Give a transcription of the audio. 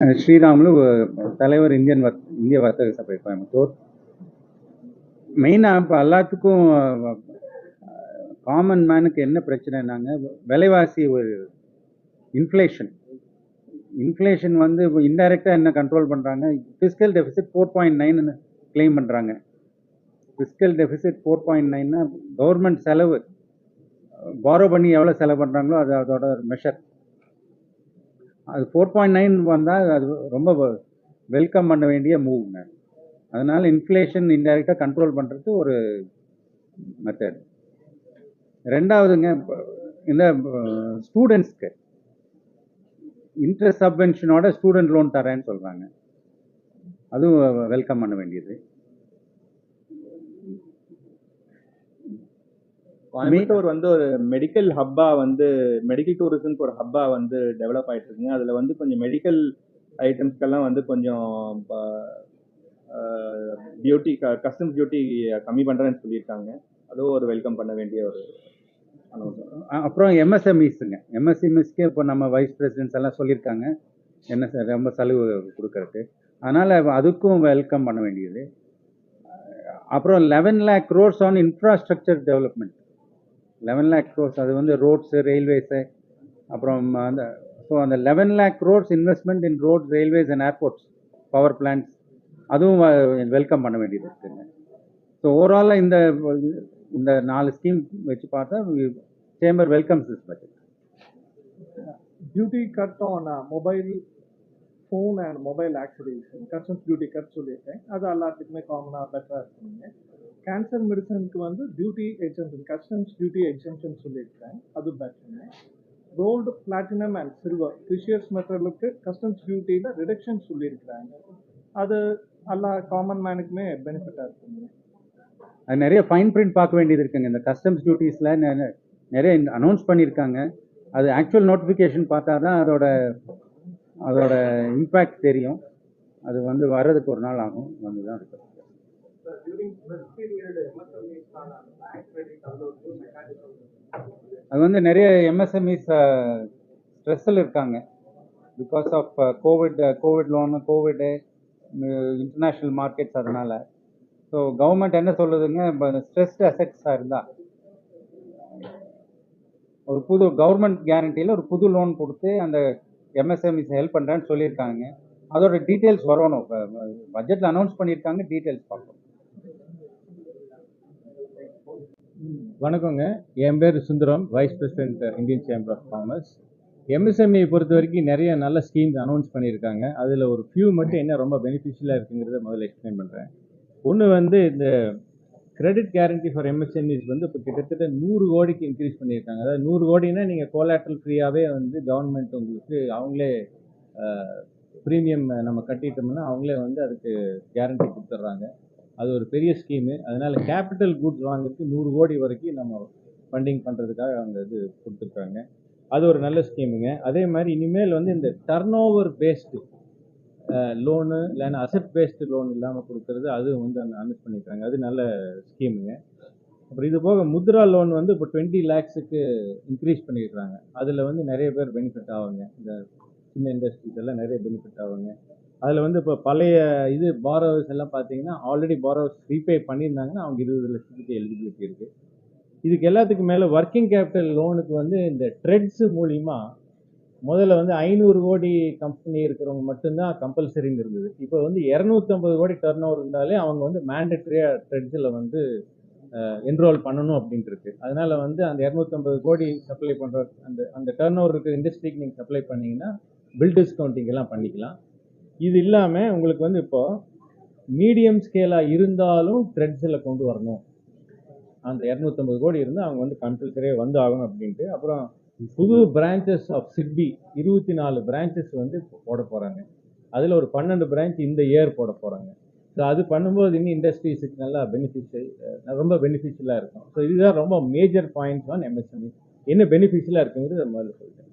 ஸ்ரீராமுலு தலைவர் இந்தியன் வர்த் இந்திய வர்த்தக சபை கோயம்புத்தூர். மெயினாக இப்போ எல்லாத்துக்கும் காமன் மேனுக்கு என்ன பிரச்சனைனாங்க விலைவாசி ஒரு இன்ஃப்ளேஷன் இன்ஃப்ளேஷன் வந்து இப்போ இன்டைரக்டாக என்ன கண்ட்ரோல் பண்ணுறாங்க ஃபிஸ்கல் டெபிசிட் ஃபோர் பாயிண்ட் நைன்னு கிளைம் பண்ணுறாங்க ஃபிஸ்கல் டெபிசிட் ஃபோர் பாயிண்ட் நைன்னா கவர்மெண்ட் செலவு பாரோ பண்ணி எவ்வளோ செலவு பண்ணுறாங்களோ அது அதோட மெஷர் அது ஃபோர் பாயிண்ட் நைன் வந்தால் அது ரொம்ப வெல்கம் பண்ண வேண்டிய மூவ்ங்க அதனால் இன்ஃப்ளேஷன் இன்டைரக்டாக கண்ட்ரோல் பண்ணுறது ஒரு மெத்தட் ரெண்டாவதுங்க இந்த ஸ்டூடெண்ட்ஸ்க்கு இன்ட்ரெஸ்ட் சப்வென்ஷனோட ஸ்டூடெண்ட் லோன் தரேன்னு சொல்கிறாங்க அதுவும் வெல்கம் பண்ண வேண்டியது. கோயம்புத்தூர். வந்து ஒரு மெடிக்கல் ஹப்பா வந்து மெடிக்கல் டூரிசம்க்கு ஒரு ஹப்பா வந்து டெவலப் ஆயிட்டு இருக்குங்க அதுல வந்து கொஞ்சம் மெடிக்கல் ஐட்டம்ஸ்க்கெல்லாம் வந்து கொஞ்சம் டியூட்டி கஸ்டம்ஸ் டியூட்டி கம்மி பண்றேன்னு சொல்லியிருக்காங்க. அதுவும் ஒரு வெல்கம் பண்ண வேண்டிய ஒரு அப்புறம் எம்எஸ்எம்இஸுங்க எம்எஸ்எம்இஸ்க்கு இப்போ நம்ம வைஸ் பிரசிடென்ட்ஸ் எல்லாம் சொல்லியிருக்காங்க. என்ன சார் ரொம்ப செலவு கொடுக்கறதுக்கு. அதனால் அதுக்கும் வெல்கம் பண்ண வேண்டியது. அப்புறம் eleven lakh crores on infrastructure development eleven lakh crores அது வந்து ரோட்ஸு ரயில்வேஸு அப்புறம் அந்த ஸோ அந்த eleven lakh crores investment in roads railways and airports power plants அதுவும் வெல்கம் பண்ண வேண்டியது இருக்குங்க. ஸோ ஓவராலாக இந்த இந்த நாலு ஸ்கீம் வச்சு பார்த்தா chamber welcomes this budget duty cut on mobile phone and mobile mobile accessories duty cut சொல்லியிருக்கேன். அது எல்லாத்துக்குமே காமனாக பெட்டராக இருக்குங்க. கேன்சர் மெடிசனுக்கு வந்து duty exemption customs duty exemption சொல்லியிருக்கேன் அது பெட்டருங்க கோல்டு பிளாட்டினம் அண்ட் சில்வர் ஃபிஷியர்ஸ் மெட்டலுக்கு கஸ்டம்ஸ் டியூட்டியில் ரிடக்ஷன் சொல்லியிருக்கிறாங்க. அது எல்லா காமன் மேனுக்குமே பெனிஃபிட்டாக இருக்குங்க. அது நிறைய ஃபைன் பிரிண்ட் பார்க்க வேண்டியது இருக்குங்க. இந்த கஸ்டம்ஸ் டியூட்டிஸில் நிறைய அனௌன்ஸ் பண்ணியிருக்காங்க. அது ஆக்சுவல் நோட்டிஃபிகேஷன் பார்த்தா தான் அதோட அதோட இம்பேக்ட் தெரியும். அது வந்து வர்றதுக்கு ஒரு நாள் ஆகும். வந்து தான் இருக்கும் அது வந்து நிறைய எம்எஸ்எம்இஸ் ஸ்ட்ரெஸ்ஸில் இருக்காங்க. Because of COVID COVID loan COVID international markets அதனால். ஸோ கவர்மெண்ட் என்ன சொல்லுதுங்க? இப்போ ஸ்ட்ரெஸ்ட் அசெட்ஸாக இருந்தால் ஒரு புது கவர்மெண்ட் கேரண்டியில் ஒரு புது லோன் கொடுத்து அந்த எம்எஸ்எம்இஸ் ஹெல்ப் பண்ணுறேன்னு சொல்லியிருக்காங்க. அதோட டீட்டெயில்ஸ் வரணும். இப்போ பட்ஜெட்டில் அனௌன்ஸ் பண்ணியிருக்காங்க டீட்டெயில்ஸ் பார்க்கணும் வணக்கங்க. என் பேர் Sundaram vice president Indian chamber of commerce MSME பொறுத்த வரைக்கும் நிறைய நல்ல ஸ்கீம்ஸ் அனௌன்ஸ் பண்ணியிருக்காங்க. அதில் ஒரு ஃபியூ மட்டும் என்ன ரொம்ப பெனிஃபிஷியலாக இருக்குங்கிறத முதல்ல எக்ஸ்பிளைன் பண்ணுறேன் ஒன்று வந்து இந்த கிரெடிட் கேரண்டி ஃபார் எம்எஸ்எம்இஸ் வந்து இப்போ கிட்டத்தட்ட நூறு கோடிக்கு இன்க்ரீஸ் பண்ணியிருக்காங்க. அதாவது நூறு கோடினா நீங்கள் கோலாட்ரல் ஃப்ரீயாகவே வந்து கவர்மெண்ட் உங்களுக்கு அவங்களே ப்ரீமியம் நம்ம கட்டிட்டோம்னா அவங்களே வந்து அதுக்கு கேரண்டி கொடுத்துட்றாங்க. அது ஒரு பெரிய ஸ்கீமு அதனால் கேபிட்டல் குட்ஸ் வாங்குறதுக்கு நூறு கோடி வரைக்கும் நம்ம ஃபண்டிங் பண்ணுறதுக்காக அவங்க இது கொடுத்துருக்காங்க. அது ஒரு நல்ல ஸ்கீமுங்க அதே மாதிரி இனிமேல் வந்து இந்த டர்ன் ஓவர் பேஸ்டு லோனு இல்லைன்னா அசட் பேஸ்டு லோன் இல்லாமல் கொடுக்கறது அது வந்து அனௌன்ஸ் பண்ணியிருக்காங்க அது நல்ல ஸ்கீமுங்க அப்புறம் இது போக முத்ரா லோன் வந்து இப்போ டுவெண்ட்டி லேக்ஸுக்கு இன்க்ரீஸ் பண்ணியிருக்காங்க அதில் வந்து நிறைய பேர் பெனிஃபிட் ஆவாங்க. இந்த சின்ன இண்டஸ்ட்ரீஸ் எல்லாம் நிறைய பெனிஃபிட் ஆவாங்க. அதில் வந்து இப்போ பழைய இது பாரோவர்ஸ் எல்லாம் பார்த்தீங்கன்னா ஆல்ரெடி பாரோவர்ஸ் ரீபே பண்ணியிருந்தாங்கன்னா அவங்க இருபது லட்சத்துக்கு எலிஜிபிலிட்டி இருக்குது இதுக்கு எல்லாத்துக்கும் மேலே ஒர்க்கிங் கேபிட்டல் லோனுக்கு வந்து இந்த ட்ரெட்ஸ் மூலிமா முதல்ல வந்து ஐநூறு கோடி கம்பெனி இருக்கிறவங்க மட்டும்தான் கம்பல்சரின்னு இருந்தது இப்போ வந்து இரநூத்தம்பது கோடி டர்ன் ஓவர் இருந்தாலே அவங்க வந்து மேண்டட்ரியாக ட்ரெட்ஸில் வந்து என்ரோல் பண்ணணும் அப்படின்ட்டு இருக்கு. வந்து அந்த இரநூத்தம்பது கோடி சப்ளை பண்ணுற அந்த அந்த டர்ன் ஓவர் இருக்கிற இண்டஸ்ட்ரிக்கு நீங்கள் சப்ளை பண்ணிங்கன்னா பில் டிஸ்கவுண்டிங் எல்லாம் பண்ணிக்கலாம். இது இல்லாமல் உங்களுக்கு வந்து இப்போது மீடியம் ஸ்கேலாக இருந்தாலும் த்ரெட்ஸில் கொண்டு வரணும். அந்த இரநூத்தம்பது கோடி இருந்து அவங்க வந்து கம்பல்சரியாக வந்து ஆகணும் அப்படின்ட்டு. அப்புறம் புது பிரான்ச்சஸ் ஆஃப் சிட்பி இருபத்தி நாலு பிரான்ச்சஸ் வந்து போட போகிறாங்க அதில் ஒரு பன்னெண்டு பிரான்ச் இந்த இயர் போட போகிறாங்க ஸோ அது பண்ணும்போது இன்னும் இண்டஸ்ட்ரீஸுக்கு நல்லா பெனிஃபிஷியல் ரொம்ப பெனிஃபிஷியலாக இருக்கும். ஸோ இதுதான் ரொம்ப மேஜர் பாயிண்ட்ஸ் ஆன் எம்எஸ்எம்இ என்ன பெனிஃபிஷியலாக இருக்குங்கிறது முதல்ல சொல்லிட்டேன்